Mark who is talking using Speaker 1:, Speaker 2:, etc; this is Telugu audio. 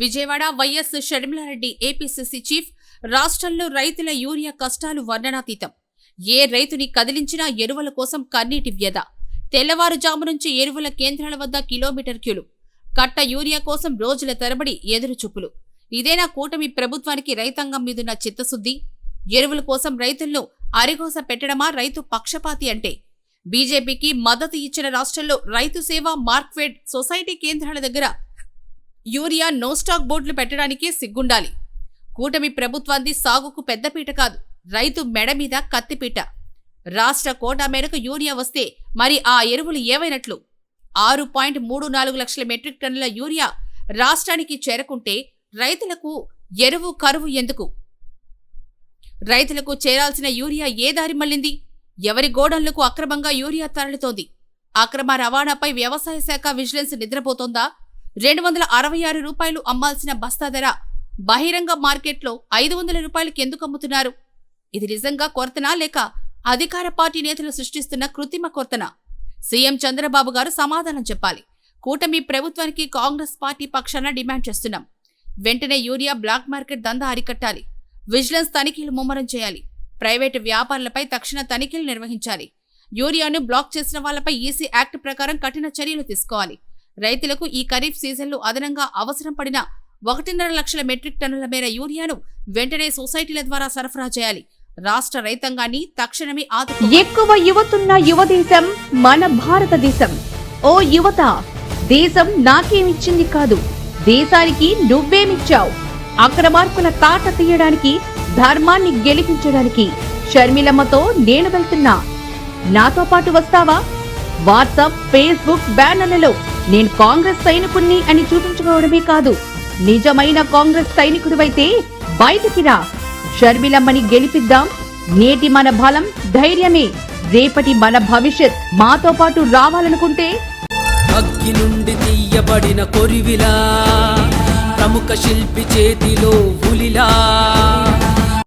Speaker 1: Vijayawada YS Sharmila Reddy APCC chief రాష్ట్రంలో రైతుల యూరియా కష్టాలు వర్ణనాతీతం. ఏ రైతుని కదిలించినా ఎరువుల కోసం కన్నీటి వ్యధ. తెల్లవారుజాము నుంచి ఎరువుల కేంద్రాల వద్ద కిలోమీటర్ క్యూలు. కట్ట యూరియా కోసం రోజుల తరబడి ఎదురుచూపులు. ఇదేనా కూటమి ప్రభుత్వానికి రైతాంగం మీదున్న చిత్తశుద్ధి? ఎరువుల కోసం రైతులను అరిగోస పెట్టడమా రైతు పక్షపాతి అంటే? బీజేపీకి మద్దతు ఇచ్చిన రాష్ట్రంలో రైతు సేవ మార్క్ఫెడ్ సొసైటీ కేంద్రాల దగ్గర యూరియా నోస్టాక్ బోర్డులు పెట్టడానికి సిగ్గుండాలి. కూటమి ప్రభుత్వాన్ని సాగుకు పెద్దపీట కాదు. రైతు మెడ మీద కత్తిపీట రాష్ట్ర కోటా మేరకు యూరియా వస్తే మరి ఆ ఎరువులు ఏవైనట్లు? ఆరు పాయింట్ మూడు నాలుగు లక్షల మెట్రిక్ టన్నుల యూరియా రాష్ట్రానికి చేరకుంటే రైతులకు ఎరువు కరువు ఎందుకు? రైతులకు చేరాల్సిన యూరియా ఏ దారి మళ్ళింది? ఎవరి గోడళ్ళకు అక్రమంగా యూరియా తరలుతోంది? అక్రమ రవాణాపై వ్యవసాయ శాఖ విజిలెన్స్ నిద్రపోతోందా? రెండు వందల అరవై ఆరు రూపాయలు అమ్మాల్సిన బస్తా ధర. బహిరంగ మార్కెట్లో ఐదు వందల రూపాయలకి ఎందుకు అమ్ముతున్నారు? ఇది నిజంగా కొరతనా లేక అధికార పార్టీ నేతలు సృష్టిస్తున్న కృత్రిమ కొరతనా? సీఎం చంద్రబాబు గారు సమాధానం చెప్పాలి. కూటమి ప్రభుత్వానికి కాంగ్రెస్ పార్టీ పక్షాన డిమాండ్ చేస్తున్నాం. వెంటనే యూరియా బ్లాక్ మార్కెట్ దందా అరికట్టాలి. విజిలెన్స్ తనిఖీలు ముమ్మరం చేయాలి. ప్రైవేటు వ్యాపారులపై తక్షణ తనిఖీలు నిర్వహించాలి. యూరియాను బ్లాక్ చేసిన వాళ్ళపై ఈసీ యాక్ట్ ప్రకారం కఠిన చర్యలు తీసుకోవాలి. రైతులకు ఈ ఖరీఫ్ సీజన్లో అదనంగా అవసరం పడిన ఒకటిన్నర లక్షల మెట్రిక్ టన్నుల మేర యూరియాను వెంటనే సొసైటీల ద్వారా సరఫరా చేయాలి. రాష్ట్ర రైతాంగాన్ని తక్షణమే ఆదు
Speaker 2: ఎక్కువ యువతున్న యువదేశం మన భారతదేశం. ఓ యువత దేశం నాకేమిచ్చింది కాదు. దేశానికి నువ్వేమిచ్చావు? అక్రమార్కుల తాట తీయడానికి ధర్మాన్ని గెలిపించడానికి షర్మిలమ్మతో నేను వెళ్తున్నా. నాతో పాటు వస్తావా? వాట్సాప్ ఫేస్బుక్ బ్యానర్లలో నేను కాంగ్రెస్ సైనికుణ్ణి అని చూపించుకోవడమే కాదు నిజమైన కాంగ్రెస్ సైనికుడివైతే బయటికి రా. షర్మిలమ్మని గెలిపిద్దాం. నేటి మన బలం ధైర్యమే. రేపటి మన భవిష్యత్ మాతో పాటు రావాలనుకుంటే
Speaker 3: అగ్గి నుండి తీయబడిన కొరివిలా ప్రముఖ శిల్పి చేతిలో పులిలా